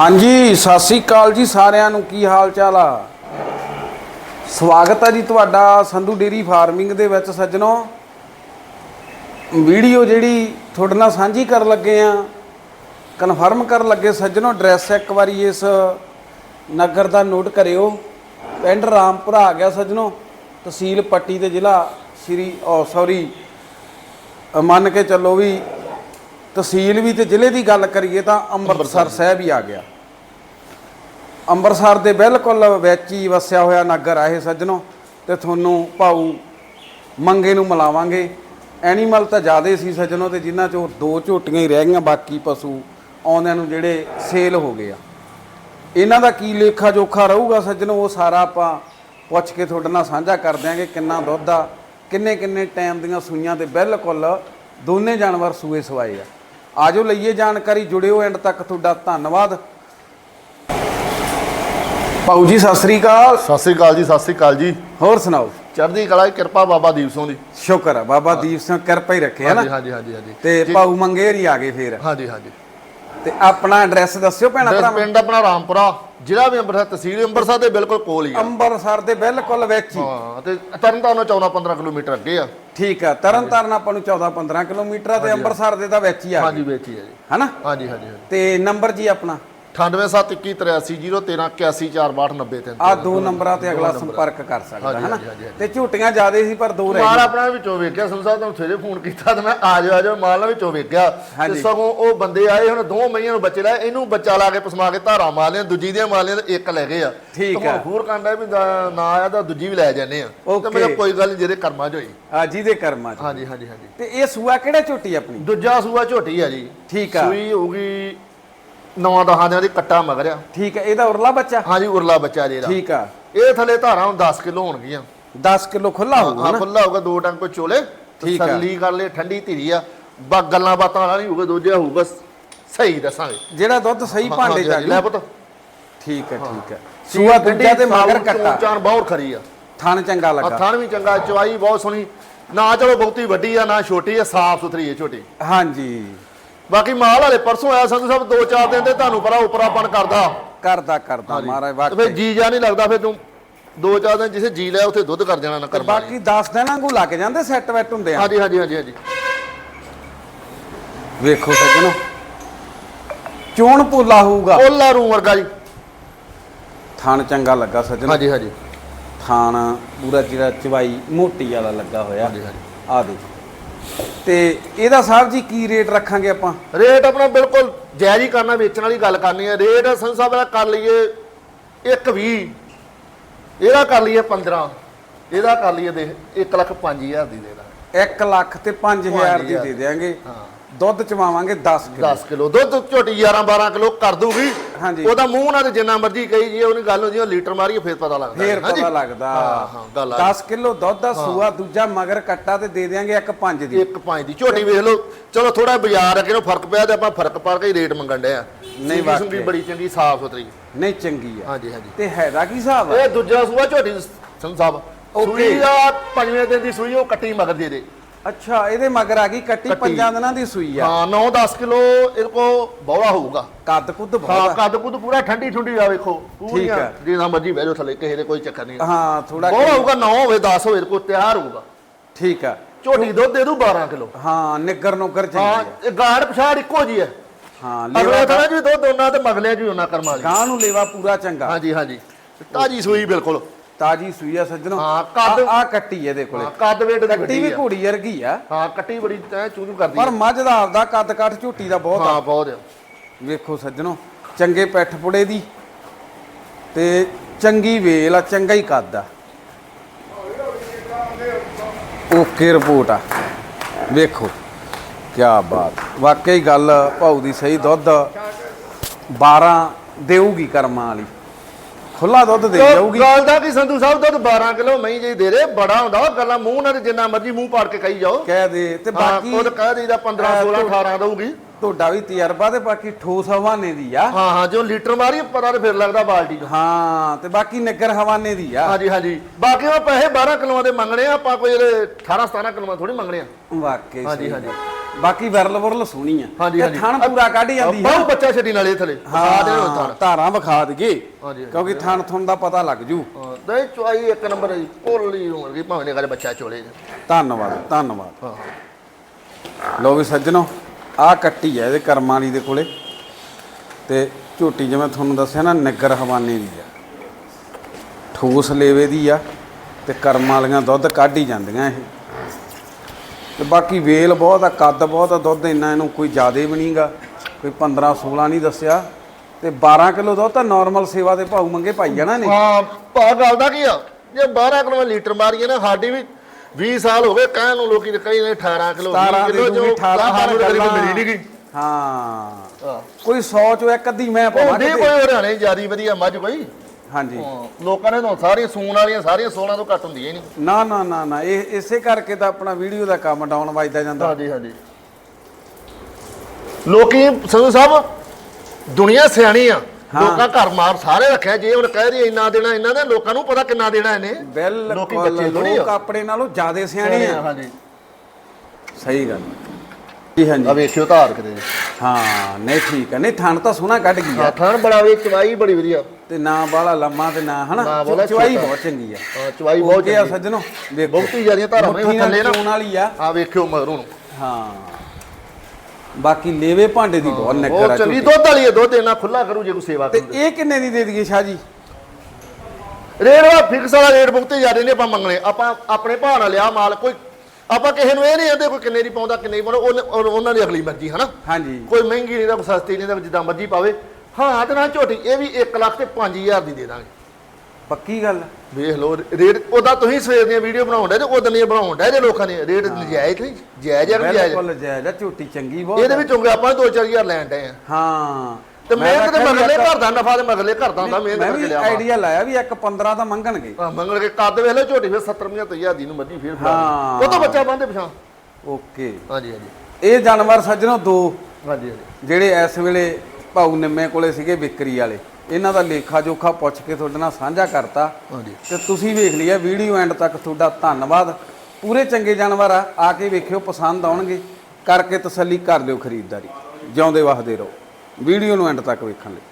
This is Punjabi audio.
ਹਾਂਜੀ ਸਤਿ ਸ੍ਰੀ ਅਕਾਲ ਜੀ ਸਾਰਿਆਂ ਨੂੰ। ਕੀ ਹਾਲ ਚਾਲ ਆ? ਸਵਾਗਤ ਹੈ ਜੀ ਤੁਹਾਡਾ ਸੰਧੂ ਡੇਰੀ ਫਾਰਮਿੰਗ ਦੇ ਵਿੱਚ ਸੱਜਣੋ। ਵੀਡੀਓ ਜਿਹੜੀ ਤੁਹਾਡੇ ਨਾਲ ਸਾਂਝੀ ਕਰਨ ਲੱਗੇ ਆ ਕਨਫਰਮ ਕਰਨ ਲੱਗੇ ਸੱਜਣੋ ਐਡਰੈਸ ਇੱਕ ਵਾਰੀ ਇਸ ਨਗਰ ਦਾ ਨੋਟ ਕਰਿਓ। ਪਿੰਡ ਰਾਮਪੁਰਾ ਆ ਗਿਆ ਸੱਜਣੋ ਤਹਿਸੀਲ ਪੱਟੀ ਤੇ ਜ਼ਿਲ੍ਹਾ ਸ਼੍ਰੀ ਓ ਸੌਰੀ ਮੰਨ ਕੇ ਚੱਲੋ ਵੀ ਤਹਿਸੀਲ ਵੀ ਤੇ ਜ਼ਿਲ੍ਹੇ ਦੀ ਗੱਲ ਕਰੀਏ ਤਾਂ ਅੰਮ੍ਰਿਤਸਰ। ਸਾਹਿਬ ਹੀ ਆ ਗਿਆ। ਅੰਮ੍ਰਿਤਸਰ ਦੇ ਬਿਲਕੁਲ ਵਿੱਚ ਹੀ ਵਸਿਆ ਹੋਇਆ ਨਗਰ ਆ ਇਹ ਸੱਜਣੋ, ਤੇ ਤੁਹਾਨੂੰ ਭਾਊ ਮੰਗੇ ਨੂੰ ਮਿਲਾਵਾਂਗੇ। ਐਨੀਮਲ ਤਾਂ ਜ਼ਿਆਦੇ ਸੀ ਸੱਜਣੋ, ਤੇ ਜਿਨ੍ਹਾਂ ਚੋਂ ਦੋ ਝੋਟੀਆਂ ਹੀ ਰਹਿ ਗਈਆਂ, ਬਾਕੀ ਪਸ਼ੂ ਆਉਂਦਿਆਂ ਨੂੰ ਜਿਹੜੇ ਸੇਲ ਹੋ ਗਏ ਆ। ਇਹਨਾਂ ਦਾ ਕੀ ਲੇਖਾ ਜੋਖਾ ਰਹੂਗਾ ਸੱਜਣੋ, ਉਹ ਸਾਰਾ ਆਪਾਂ ਪੁੱਛ ਕੇ ਤੁਹਾਡੇ ਨਾਲ ਸਾਂਝਾ ਕਰ ਦਿਆਂਗੇ ਕਿੰਨਾ ਦੁੱਧ ਆ ਕਿੰਨੇ ਕਿੰਨੇ ਟਾਈਮ ਦੀਆਂ ਸੂਈਆਂ ਤੇ ਬਿਲਕੁਲ ਦੋਨੇ ਜਾਨਵਰ ਸੂਏ ਸਵਾਏ ਆ। ਆਜੋ ਲਈਏ ਜਾਣਕਾਰੀ, ਜੁੜਿਓ ਐਂਡ ਤੱਕ, ਤੁਹਾਡਾ ਧੰਨਵਾਦ। ਭਾਊ ਜੀ ਸਤਿ ਸ੍ਰੀ ਅਕਾਲ। ਸਤਿ ਸ੍ਰੀ ਅਕਾਲ ਜੀ ਸਤਿ ਸ੍ਰੀ ਅਕਾਲ ਜੀ। ਹੋਰ ਸੁਣਾਓ? ਚੜ੍ਹਦੀ ਕਲਾ ਦੀ ਕਿਰਪਾ ਬਾਬਾ ਦੀਪ ਸਿੰਘ ਦੀ। ਸ਼ੁਕਰ ਆ ਬਾਬਾ ਦੀਪ ਸਿੰਘ ਕਿਰਪਾ ਹੀ ਰੱਖੇ ਹੈ ਹਾਂਜੀ ਨਾ? ਹਾਂਜੀ ਹਾਂਜੀ ਹਾਂਜੀ ਤੇ ਜੀ, ਭਾਊ ਮੰਗੇਰ ਹੀ ਆ ਗਏ ਫੇਰ। ਹਾਂਜੀ ਹਾਂਜੀ। ਤੇ ਆਪਣਾ ਐਡਰੈਸ ਦੱਸਿਓ ਭੈਣਾ ਤੇ ਭਰਾ ਪਿੰਡ ਆਪਣਾ ਰਾਮਪੁਰਾ ਜ਼ਿਲ੍ਹਾ ਵੀ ਅੰਮ੍ਰਿਤਸਰ ਤਹਿਸੀਲ ਅੰਮ੍ਰਿਤਸਰ ਦੇ ਬਿਲਕੁਲ ਕੋਲ ਹੀ ਆ। ਅੰਮ੍ਰਿਤਸਰ ਦੇ ਬਿਲਕੁਲ ਵਿੱਚ ਹੀ। ਹਾਂ ਤੇ ਤਰਨਤਾਰਨ 14 15 ਕਿਲੋਮੀਟਰ ਅੱਗੇ ਆ। ਠੀਕ ਆ ਤਰਨਤਾਰਨ ਆਪਾਂ ਨੂੰ 14 15 ਕਿਲੋਮੀਟਰ ਆ ਤੇ ਅੰਮ੍ਰਿਤਸਰ ਦੇ ਤਾਂ ਵਿੱਚ ਹੀ ਆ। ਹਾਂਜੀ ਵਿੱਚ ਹੀ ਆ ਜੀ। ਹਨਾ ਹਾਂਜੀ ਹਾਂਜੀ ਹਾਂਜੀ। ਤੇ ਨੰਬਰ ਜੀ ਆਪਣਾ? 987183046290 ਆ ਦੋ ਨੰਬਰਾਂ ਤੇ ਅਗਲਾ ਸੰਪਰਕ ਕਰ ਸਕਦਾ ਹਾਂਜੀ, ਹਨਾ? ਹਾਂਜੀ, ਹਾਂਜੀ, ਹਾਂਜੀ। ਤੇ ਝੂਟੀਆਂ ਜ਼ਿਆਦੇ ਸੀ ਪਰ ਦੋ ਰਹਿ ਮਾਲ ਗਈਆਂ। ਆਪਣਾ ਵਿੱਚੋਂ ਵੇਖਿਆ ਸੰਸਾ ਤੁਹਾਨੂੰ ਸਵੇਰੇ ਫੋਨ ਕੀਤਾ ਤੇ ਮੈਂ ਆ ਜਾਓ ਆ ਜਾਓ ਮਾਲ ਨਾਲ ਵਿੱਚੋਂ ਵੇਖਿਆ। ਹਾਂਜੀ। ਤੇ ਸਗੋਂ ਉਹ ਬੰਦੇ ਆਏ ਹੁਣ ਦੋ ਮਈਆਂ ਨੂੰ ਬੱਚੇ ਲਾਏ ਇਹਨੂੰ ਬੱਚਾ ਲਾ ਕੇ ਪਸਮਾ ਕੇ ਧਾਰਾ ਮਾਰ ਲਿਆ ਦੂਜੀ ਦੀਆਂ ਮਾਰ ਲਿਆ ਤੇ ਇੱਕ ਲੈ ਗਏ ਆ। ਠੀਕ। ਹੋਰ ਕਾਂਡਾ ਵੀ ਨਾ- ਨਾ ਆਇਆ ਤਾਂ ਦੂਜੀ ਵੀ ਲੈ ਜਾਂਦੇ ਆ। ਤੇ। ਕੋਈ ਗੱਲ ਜਿਹਦੇ ਕਰਮਾਂ 'ਚ ਹੋਈ। ਆ ਜਿਹਦੇ ਕਰਮਾਂ ਚ। ਹਾਂਜੀ ਹਾਂਜੀ ਹਾਂਜੀ। ਤੇ ਇਹ ਸੂਆ ਕਿਹੜਾ ਝੋਟੀ ਆਪਣੀ? ਦੂਜਾ ਸੂਆ ਝੋਟੀ ਆ ਜੀ। ਠੀਕ ਆ। ਸੂਈ ਹੋਊਗੀ ਨੌਂ ਦਹਾਂ ਦਿਨਾਂ ਦੀ ਕੱਟਾ ਮਗਰਿਆ ਠੀਕ ਆ ਇਹਦਾ ਉਰਲਾ ਬੱਚਾ। ਹਾਂਜੀ ਉਰਲਾ ਬੱਚਾ ਜੀ ਇਹਦਾ। ਠੀਕ ਆ। ਇਹ ਥੱਲੇ ਧਾਰਾਂ ਹੁਣ 10 ਕਿਲੋ ਹੋਣਗੀਆਂ। 10 ਕਿਲੋ ਖੁੱਲਾ ਹੋਊਗਾ ਹਾਂ ਨਾ? ਖੁੱਲਾ ਹੋਊਗਾ ਦੋ ਟੰਗ ਕੋ ਚੋਲੇ ਠੀਕ ਆ। ਤਸੱਲੀ ਕਰ ਲੈ ਠੰਡੀ ਧੀਰੀ ਆ। ਬਾ ਗੱਲਾਂ ਬਾਤਾਂ ਵਾਲਾ ਨਹੀਂ ਹੋਊਗਾ ਦੂਜਾ ਹੋਊਗਾ ਸਹੀ ਦੱਸਾਂਗੇ। ਜਿਹੜਾ ਦੁੱਧ ਸਹੀ ਭਾਂਡੇ ਚ ਆ ਲੈ ਪੁੱਤ। ਠੀਕ ਆ ਠੀਕ ਆ ਸੂਆ ਦੂਜਾ ਤੇ ਮਗਰ ਕੱਟਾ। ਚਾਰ ਬਹੁਤ ਖਰੀ ਆ। ਥਣ ਚੰਗਾ ਲੱਗਾ। ਹੱਥਾਂ ਵੀ ਚੰਗਾ ਚਵਾਈ ਬਹੁਤ ਸੋਹਣੀ। ਨਾ ਚਲੋ ਬਹੁਤੀ ਵੱਡੀ ਆ ਨਾ ਛੋਟੀ ਆ ਸਾਫ਼ ਸੁਥਰੀ ਹੈ ਛੋਟੀ। ਹਾਂਜੀ। ਬਾਕੀ ਮਾਲ ਵਾਲੇ ਪਰਸੋਂ ਆਇਆ ਸੰਧੂ ਸਾਹਿਬ ਦੋ ਚਾਰ ਦਿਨ ਤੇ ਤੁਹਾਨੂੰ ਪਤਾ ਉਪਰਾਪਣ ਕਰਦਾ। ਕਰਦਾ ਕਰਦਾ ਮਹਾਰਾਜ ਤੇ ਵਾਕਈ ਫਿਰ ਜੀ ਜਾ ਨਹੀਂ ਲੱਗਦਾ ਫਿਰ ਤੂੰ ਦੋ ਚਾਰ ਦਿਨ ਜਿਸੇ ਜੀ ਲਿਆ ਉੱਥੇ ਦੁੱਧ ਕਰ ਜਾਣਾ ਨਾ ਕਰਮਾ ਬਾਕੀ 10 ਦਿਨਾਂ ਨੂੰ ਲੱਗ ਜਾਂਦੇ ਸੈੱਟ ਵੈਟ ਹੁੰਦੇ ਆ। ਹਾਂਜੀ ਹਾਂਜੀ ਹਾਂਜੀ ਹਾਂਜੀ। ਵੇਖੋ ਸੱਜਣੋ। ਚੋਣ ਪੋਲਾ ਹੋਊਗਾ। ਕੋਲਾ ਰੂ ਵਰਗਾ ਜੀ। ਥਣ ਚੰਗਾ ਲੱਗਾ ਸੱਜਣੋ। ਹਾਂਜੀ ਹਾਂਜੀ। ਥਣ ਪੂਰਾ ਜਿਹੜਾ ਚਵਾਈ ਮੋਟੀ ਵਾਲਾ ਲੱਗਾ ਹੋਇਆ। ਹਾਂਜੀ, ਹਾਂਜੀ। ਆ ਦੇ ਤੇ ਇਹਦਾ ਸਾਹਿਬ ਜੀ ਕੀ ਰੇਟ ਰੱਖਾਂਗੇ ਆਪਾਂ? ਰੇਟ ਆਪਣਾ ਬਿਲਕੁਲ ਜਾਇਜ਼ ਹੀ ਕਰਨਾ ਵੇਚਣ ਵਾਲੀ ਗੱਲ ਕਰਨੀ ਹੈ। ਰੇਟ ਸੰਧੂ ਸਾਹਿਬ ਦਾ ਕਰ ਲਈਏ 120 ਇਹਦਾ ਕਰ ਲਈਏ 15 ਇਹਦਾ ਕਰ ਲਈਏ ਦੇਖ 1 ਲੱਖ 5000 ਦੀ ਦੇ ਦਾਂਗੇ। 1 ਲੱਖ ਤੇ 5000 ਦੀ ਦੇ ਦੇਾਂਗੇ ਹਾਂ। ਦੁੱਧ ਚਵਾਵਾਂਗੇ 10 ਕਿਲੋ। 10 ਕਿਲੋ। ਦੁੱਧ ਝੋਟੀ 11 12 ਕਿਲੋ ਕਰ ਦੂਗੀ। ਹਾਂਜੀ। ਉਹਦਾ ਮੂੰਹ ਨਾਲ ਤੇ ਜਿੰਨਾ ਮਰਜ਼ੀ ਕਹੀ ਜੀ ਉਹਨੇ ਗੱਲ ਹੁੰਦੀ ਉਹ ਲੀਟਰ ਮਾਰੀਏ ਫੇਰ ਪਤਾ ਲੱਗਦਾ। ਫੇਰ ਹਾਂਜੀ। ਪਤਾ ਲੱਗਦਾ। ਹਾਂ ਹਾਂ ਗੱਲ ਆ 10 ਕਿਲੋ ਦੁੱਧ ਦਾ ਸੂਆ ਦੂਜਾ ਮਗਰ ਕੱਟਾ ਤੇ ਦੇ ਦੇਾਂਗੇ 1 5 ਦੀ। ਇੱਕ ਪੰਜ ਦੀ। ਝੋਟੀ ਵੇਖ ਲਓ ਚਲੋ ਥੋੜਾ ਬਾਜ਼ਾਰ ਅੱਗੇ ਨੂੰ ਫ਼ਰਕ ਪਿਆ ਤੇ ਆਪਾਂ ਫ਼ਰਕ ਪਾ ਕੇ ਹੀ ਰੇਟ ਮੰਗਣ ਡਿਆ ਨਹੀਂ ਵਾਕਈ ਵਾਕਈ। ਬੜੀ ਚੰਗੀ ਸਾਫ਼ ਸੁਥਰੀ। ਨਹੀਂ ਚੰਗੀ ਆ ਹਾਂਜੀ ਹਾਂਜੀ। ਤੇ ਹੈਦਾ ਕੀ ਹਿਸਾਬ ਆ? ਇਹ ਦੂਜਾ ਸੂਆ ਝੋਟੀ ਸਾਹਿਬ Okay. ਸੂਈ ਆ ਪੰਜਵੇਂ ਦਿਨ ਦੀ ਸੂਈ ਉਹ ਕੱਟੀ ਮਗਰ ਦੇ ਦੇ। ਅੱਛਾ ਇਹਦੇ ਮਗਰ ਆ ਗਈ ਕੱਟੀ ਕੱਟੀ। ਪੰਜਾਂ ਦਿਨਾਂ ਦੀ ਸੂਈ ਆ। ਹਾਂ 9-10 ਕਿਲੋ ਇਹ ਕੋ ਬੌਲਾ ਹੋਊਗਾ। ਕੱਦ ਕੁੱਦ ਹਾਂ ਬਹੁਤ ਆ। ਕੱਦ ਕੁੱਦ ਪੂਰਾ ਠੰਡੀ ਠੰਡੀ ਆ ਵੇਖੋ। ਪੂਰੀਆਂ ਹੈ। ਜਿੰਨਾ ਮਰਜ਼ੀ ਬਹਿ ਜਾਓ ਥੱਲੇ ਕਿਸੇ ਦੇ ਕੋਈ ਚੱਕਰ ਨਹੀਂ। ਹਾਂ ਥੋੜਾ ਬੌਲਾ ਹੋਊਗਾ 9 ਹੋਵੇ 10 ਹੋਵੇ ਕੋ ਤਿਆਰ ਹੋਊਗਾ। ਠੀਕ ਆ। ਝੋਟੀ ਦੁੱਧ ਦੇ ਦੂ 12 ਕਿਲੋ। ਹਾਂ ਨਿੱਗਰ ਨੁੱਗਰ ਹਾਂ ਚੰਗੀ ਆ। ਇਹ ਗਾੜ ਪਛਾੜ ਇੱਕੋ ਜੀ ਹੈ ਹਾਂ ਅਗਲੇ ਲੇਵਾ ਥਾਂ ਜੀ ਦੁੱਧ ਉਹਨਾਂ ਤੇ ਮਗਲਿਆਂ ਜੀ ਉਹਨਾਂ ਕਰਮਾਂ ਵਾਲੀ ਗਾਂ ਨੂੰ ਲੇਵਾ ਪੂਰਾ ਚੰਗਾ। ਹਾਂਜੀ ਹਾਂਜੀ। ਤਾਜੀ ਸੂਈ ਬਿਲਕੁਲ। ਤਾਜੀ ਸੂਈ ਆ ਸੱਜਣੋ। ਹਾਂ, ਕੱਦ- ਆ ਕੱਟੀ ਇਹਦੇ ਕੋਲੇ। ਹਾਂ ਕੱਦ ਵੇਟ ਦੀ ਕੱਟੀ ਵੱਡੀ ਵੀ ਆ। ਘੋੜੀ ਵਰਗੀ ਆ। ਹਾਂ ਕੱਟੀ ਬੜੀ ਤੈ ਚੂਚੂ ਕਰਦੀ ਪਰ। ਮੱਝ ਦਾ ਆਪਦਾ ਕੱਦ ਕੱਟ ਝੋਟੀ ਦਾ ਬਹੁਤ ਆ। ਹਾਂ ਬਹੁਤ ਆ। ਵੇਖੋ ਸੱਜਣੋ ਚੰਗੇ ਪੈਠ ਪੁੜੇ ਦੀ ਤੇ ਚੰਗੀ ਵੇਲ ਆ ਚੰਗਾ ਹੀ ਕੱਦ ਆ। ਓਕੇ ਰਿਪੋਰਟ ਆ। ਵੇਖੋ ਕੀ ਬਾਤ। ਵਾਕਈ ਗੱਲ ਭਾਊ ਦੀ ਸਹੀ ਦੁੱਧ 12 ਦੇਊਗੀ ਕਰਮਾਂ ਵਾਲੀ। ਖੁੱਲਾ ਦੁੱਧ ਦੇ ਜਾਊਗੀ। ਗੱਲ ਦਾ ਕੀ ਸੰਧੂ ਸਾਹਿਬ ਦੁੱਧ 12 ਕਿਲੋ ਮਹੀਂ ਜੀ ਦੇ ਰੇ ਬੜਾ ਹੁੰਦਾ ਉਹ ਗੱਲਾਂ ਮੂੰਹ ਨਾਲ ਜਿੰਨਾ ਮਰਜ਼ੀ ਮੂੰਹ ਪਾੜ ਕੇ ਕਹੀ ਜਾਓ। ਕਹਿ ਦੇ ਤੇ ਬਾਕੀ ਉਹ ਕਹਿ ਦੇਈਦਾ 15 16 18 ਦਊਗੀ। ਤੁਹਾਡਾ ਵੀ ਤਜਰਬਾ ਤੇ ਬਾਕੀ ਠੋਸ ਹਵਾਨੇ ਦੀ ਆ। ਹਾਂ ਹਾਂ ਜੋ ਲੀਟਰ ਮਾਰੀ ਪਤਾ ਤੇ ਫਿਰ ਲੱਗਦਾ ਬਾਲਟੀ ਹਾਂ ਤੇ ਬਾਕੀ ਨਿੱਗਰ ਹਵਾਨੇ ਦੀ ਆ। ਹਾਂਜੀ ਹਾਂਜੀ। ਬਾਕੀ ਉਹ ਪੈਸੇ 12 ਕਿਲੋਆਂ ਦੇ ਮੰਗਣੇ ਆ ਆਪਾਂ ਕੋਈ ਇਹਦੇ 18 17 ਕਿਲੋਆਂ ਥੋੜੀ ਮੰਗਣੇ ਆ। ਵਾਕਈ ਹਾਂਜੀ। ਹਾਂਜੀ। ਬਾਕੀ ਵਿਰਲ ਵਰਲ ਸੋਹਣੀ ਆ। ਹਾਂਜੀ ਥਣ ਪੂਰਾ ਕੱਢ ਜਾਂਦੀ ਬਹੁਤ ਹੈ ਬੱਚਾ ਛੱਡੀ ਨਾਲੇ ਥਲੇ ਆ ਦੇ ਹਾਂ ਥਾਣ। ਧਾਰਾਂ ਵਿਖਾ ਦਈਏ ਹਾਂਜੀ। ਕਿਉਂਕਿ ਥਣ ਥਣ ਦਾ ਪਤਾ ਲੱਗ ਜੂ। ਹਾਂ ਦਹੀਂ ਚੁਆਈ ਇੱਕ ਨੰਬਰ ਹੈ ਜੀ ਭੋਲੀ ਹੋਣ ਦੀ ਭਾਵੇਂ ਨੇ ਕਰੇ ਬੱਚਾ ਚੋਲੇ ਧੰਨਵਾਦ ਧੰਨਵਾਦ। ਹਾਂ। ਲੋ ਵੀ ਸੱਜਣੋ ਆਹ ਕੱਟੀ ਹੈ ਇਹਦੇ ਕਰਮਾਂ ਵਾਲੀ ਦੇ ਕੋਲੇ। ਤੇ ਝੋਟੀ ਜਿਵੇਂ ਤੁਹਾਨੂੰ ਦੱਸਿਆ ਨਾ ਨਗਰ ਹਵਾਨੇ ਦੀ ਆ। ਠੋਸ ਲੇਵੇ ਦੀ ਆ ਤੇ ਕਰਮਾਂ ਵਾਲੀਆਂ ਦੁੱਧ ਕੱਢ ਹੀ ਜਾਂਦੀਆਂ ਇਹ। ਤੇ ਬਾਕੀ ਵੇਲ ਬਹੁਤ ਆ ਕੱਦ ਬਹੁਤ ਆ ਦੁੱਧ ਇੰਨਾ ਇਹਨੂੰ ਕੋਈ ਜ਼ਿਆਦੇ ਵੀ ਨਹੀਂਗਾ ਕੋਈ 15 16 ਨਹੀਂ ਦੱਸਿਆ। ਤੇ 12 ਕਿਲੋ ਦੁੱਧ ਤਾਂ ਨਾਰਮਲ ਸੇਵਾ ਦੇ ਭਾਊ ਮੰਗੇ ਪਾਈ ਜਾਣਾ ਨੇ ਹਾਂ ਭਾ ਗੱਲ ਦਾ ਕੀ ਆ? ਜੇ 12 ਕਿਲੋ ਲੀਟਰ ਮਾਰੀਏ ਨਾ ਸਾਡੀ ਵੀ 20 ਸਾਲ ਹੋ ਗਏ ਕਹਿਣ ਨੂੰ ਲੋਕੀ ਕਈ ਨੇ 18 ਕਿਲੋ 17 ਕਿਲੋ ਦੇ ਦੂਗੀ 18 ਸਾਨੂੰ ਤਾਂ ਕਦੀ ਗੱਲਾਂ। ਮਿਲੀ ਨਹੀਂ ਗਈ ਹਾਂ। ਕੋਈ 100 ਚੋਂ ਇੱਕ ਅੱਧੀ ਮੈਂ ਪਾਵਾਂ ਨਹੀਂ। ਕੋਈ ਹਰਿਆਣੇ ਜਿਆਦੀ ਵਧੀਆ ਮੱਝ ਕੋਈ। ਹਾਂਜੀ। ਲੋਕਾਂ ਨੇ ਤਾਂ ਸਾਰੀਆਂ ਸੂਣ ਵਾਲੀਆਂ ਸਾਰੀਆਂ 16 ਤੋਂ ਘੱਟ ਹੁੰਦੀਆਂ ਹੀ ਨਹੀਂ। ਨਾ ਨਾ ਨਾ ਨਾ ਇਹ ਇਸੇ ਕਰਕੇ ਤਾਂ ਆਪਣਾ ਵੀਡੀਓ ਦਾ ਕੰਮ ਡਾਊਨ ਵੱਜਦਾ ਜਾਂਦਾ। ਹਾਂਜੀ ਹਾਂਜੀ। ਲੋਕੀ ਸੰਧੂ ਸਾਹਿਬ ਦੁਨੀਆ ਸਿਆਣੀ ਆ। ਲੋਕਾਂ ਘਰ ਮਾਰ ਸਾਰੇ ਰੱਖਿਆ ਜੇ ਹੁਣ ਕਹਿ ਰਹੀ ਇੰਨਾ ਦੇਣਾ ਇਹਨਾਂ ਦੇ ਲੋਕਾਂ ਨੂੰ ਪਤਾ ਕਿੰਨਾ ਦੇਣਾ ਇਹਨੇ। ਲੋਕੀ ਬਿਲਕੁਲ ਬੱਚੇ ਲੋਕ ਆ। ਆਪਣੇ ਨਾਲੋਂ ਜ਼ਿਆਦਾ ਸਿਆਣੇ ਆ ਹਾਂਜੀ। ਸਹੀ ਗੱਲ। ਜੀ ਆ ਹਾਂਜੀ ਵੇਖਿਓ ਧਾਰ ਕਿਤੇ। ਹਾਂ ਨਹੀਂ ਠੀਕ ਹੈ ਨਹੀਂ ਥਣ ਤਾਂ ਸੋਹਣਾ ਕੱਢ ਗਈ ਆ। ਆ ਥਣ ਬੜਾ ਵੇ ਚਵਾਈ ਬੜੀ ਵਧੀਆ। ਤੇ ਨਾ ਬਾਲਾ ਲੰਮਾ ਤੇ ਨਾ ਨਾ ਹਨਾ ਬਾਹਲਾ ਚਵਾਈ ਛੋਟਾ। ਬਹੁਤ ਚੰਗੀ ਆ। ਹਾਂ ਚਵਾਈ ਬਹੁਤ ਓਕੇ ਆ ਚੰਗੀ ਸੱਜਣੋ? ਦੇਖੋ ਬਹੁਤੀ ਜ਼ਿਆਦੀਆਂ ਧਾਰਾਂ ਮੈਂ ਮੁੱਠੀ ਨਾਲ ਥੱਲੇ ਨਾ ਚੋਣ ਵਾਲੀ ਆ। ਆ ਵੇਖਿਓ ਮਗਰੋਂ ਨੂੰ। ਹਾਂ। ਬਾਕੀ ਲੇਵੇ ਭਾਂਡੇ ਦੀ ਬਹੁਤ ਨਿਕਰ ਉਹ ਆ ਚੰਗੀ ਝੋਟੀ। ਦੁੱਧ ਵਾਲੀ ਹੈ ਦੁੱਧ ਇੰਨਾ ਖੁੱਲਾ ਕਰੂ ਜੇ ਕੋਈ ਸੇਵਾ ਤੇ ਕਰੂ ਇਹ ਕਿੰਨੇ ਦੀ ਦੇ ਦਈਏ ਸ਼ਾਹ ਜੀ? ਰੇਟ ਵਾ ਫਿਕਸ ਵਾਲਾ ਰੇਟ ਬਹੁਤੇ ਜ਼ਿਆਦਾ ਨਹੀਂ ਆਪਾਂ ਮੰਗਣੇ। ਆਪਾਂ ਆਪਣੇ ਭਾਅ ਨਾਲ ਲਿਆ ਮਾਲ ਕੋਈ ਆਪਾਂ ਕਿਸੇ ਨੂੰ ਇਹ ਨਹੀਂ ਆਂਦੇ ਕੋਈ ਕਿੰਨੇ ਦੀ ਪਾਉਂਦਾ ਕਿੰਨੇ ਦੀ ਪਾਉਂਦਾ ਉਹਨੇ- ਉਹ- ਉਹਨਾਂ ਦੀ ਅਗਲੀ ਮਰਜ਼ੀ ਹਨਾ? ਹਾਂਜੀ। ਕੋਈ ਮਹਿੰਗੀ ਨਹੀਂ ਕੋਈ ਸਸਤੀ ਨਹੀਂ ਤਾਂ ਜਿੱਦਾਂ ਮਰਜ਼ੀ ਪਾਵੇ। ਹਾਂ ਤੇ ਨਾ ਝੋਟੀ ਇਹ ਵੀ 1 ਲੱਖ ਤੇ 5000 ਦੀ ਦੇ ਦਾਂਗੇ। ਪੱਕੀ ਗੱਲ ਵੇਖ ਲਓ ਰੇਟ ਉਹਦਾ ਤੁਸੀਂ ਸਵੇਰ ਦੀਆਂ ਵੀਡੀਓ ਬਣਾਉਣ ਦੇ ਤੇ ਉਦੋਂ ਬਣਾਉਣ ਦੇ ਜੇ ਲੋਕਾਂ ਨੇ ਰੇਟ ਨਜਾਇਜ਼ ਨਹੀਂ ਜਾਇਜ਼ ਯਾਰ ਜਾਇਜ਼ ਬਿਲਕੁਲ ਜਾਇਜ਼ ਆ ਝੋਟੀ ਚੰਗੀ ਬਹੁਤ ਇਹਦੇ। ਵਿੱਚੋਂ ਆਪਾਂ 2-4000 ਲੈਣ ਡਏ ਆ। ਹਾਂ। ਤੇ ਮੈਂ ਮਿਹਨਤ ਵੀ ਮਗਲੇ ਇੱਕ- ਘਰ ਦਾ ਨਫਾ ਤੇ ਮਗਲੇ ਘਰ ਦਾ ਹੁੰਦਾ ਮਿਹਨਤ ਮੈਂ ਕਰਕੇ ਲਿਆ ਆਈਡੀਆ ਲਾਇਆ ਵੀ ਇੱਕ 15 ਤਾਂ ਮੰਗਣਗੇ। ਹਾਂ ਮੰਗਲ ਕੇ ਕੱਦ ਵੇਲੇ ਝੋਟੀ ਫਿਰ 70 ਹਜ਼ਾਰ ਦੀ ਨੂੰ ਮੱਝੀ ਫਿਰ ਹਾਂ। ਉਹ ਤੋਂ ਬੱਚਾ ਬੰਦੇ ਪਛਾਂ ਓਕੇ। ਹਾਂਜੀ ਹਾਂਜੀ। ਇਹ ਜਾਨਵਰ ਸੱਜਣੋ ਦੋ। ਹਾਂਜੀ ਹਾਂਜੀ। ਜਿਹੜੇ ਇਸ ਵੇਲੇ ਭਾਊ ਨਿੰਮੇ ਕੋਲੇ ਸੀਗੇ ਵਿਕਰੀ ਵਾਲੇ। ਇਹਨਾਂ ਦਾ ਲੇਖਾ ਜੋਖਾ ਪੁੱਛ ਕੇ ਤੁਹਾਡੇ ਨਾਲ ਸਾਂਝਾ ਕਰਤਾ। ਹਾਂਜੀ। ਤੇ ਤੁਸੀਂ ਵੇਖ ਲਿਆ ਵੀਡੀਓ ਐਂਡ ਤੱਕ ਤੁਹਾਡਾ ਧੰਨਵਾਦ। ਪੂਰੇ ਚੰਗੇ ਜਾਨਵਰ ਆ ਆ ਕੇ ਵੇਖਿਓ ਪਸੰਦ ਆਉਣਗੇ। ਕਰਕੇ ਤਸੱਲੀ ਕਰ ਲਿਓ ਖਰੀਦਦਾਰੀ। ਜਿਉਂਦੇ ਵਸਦੇ ਰਹੋ। ਵੀਡੀਓ ਨੂੰ ਐਂਡ ਤੱਕ ਵੇਖਣ ਲਈ।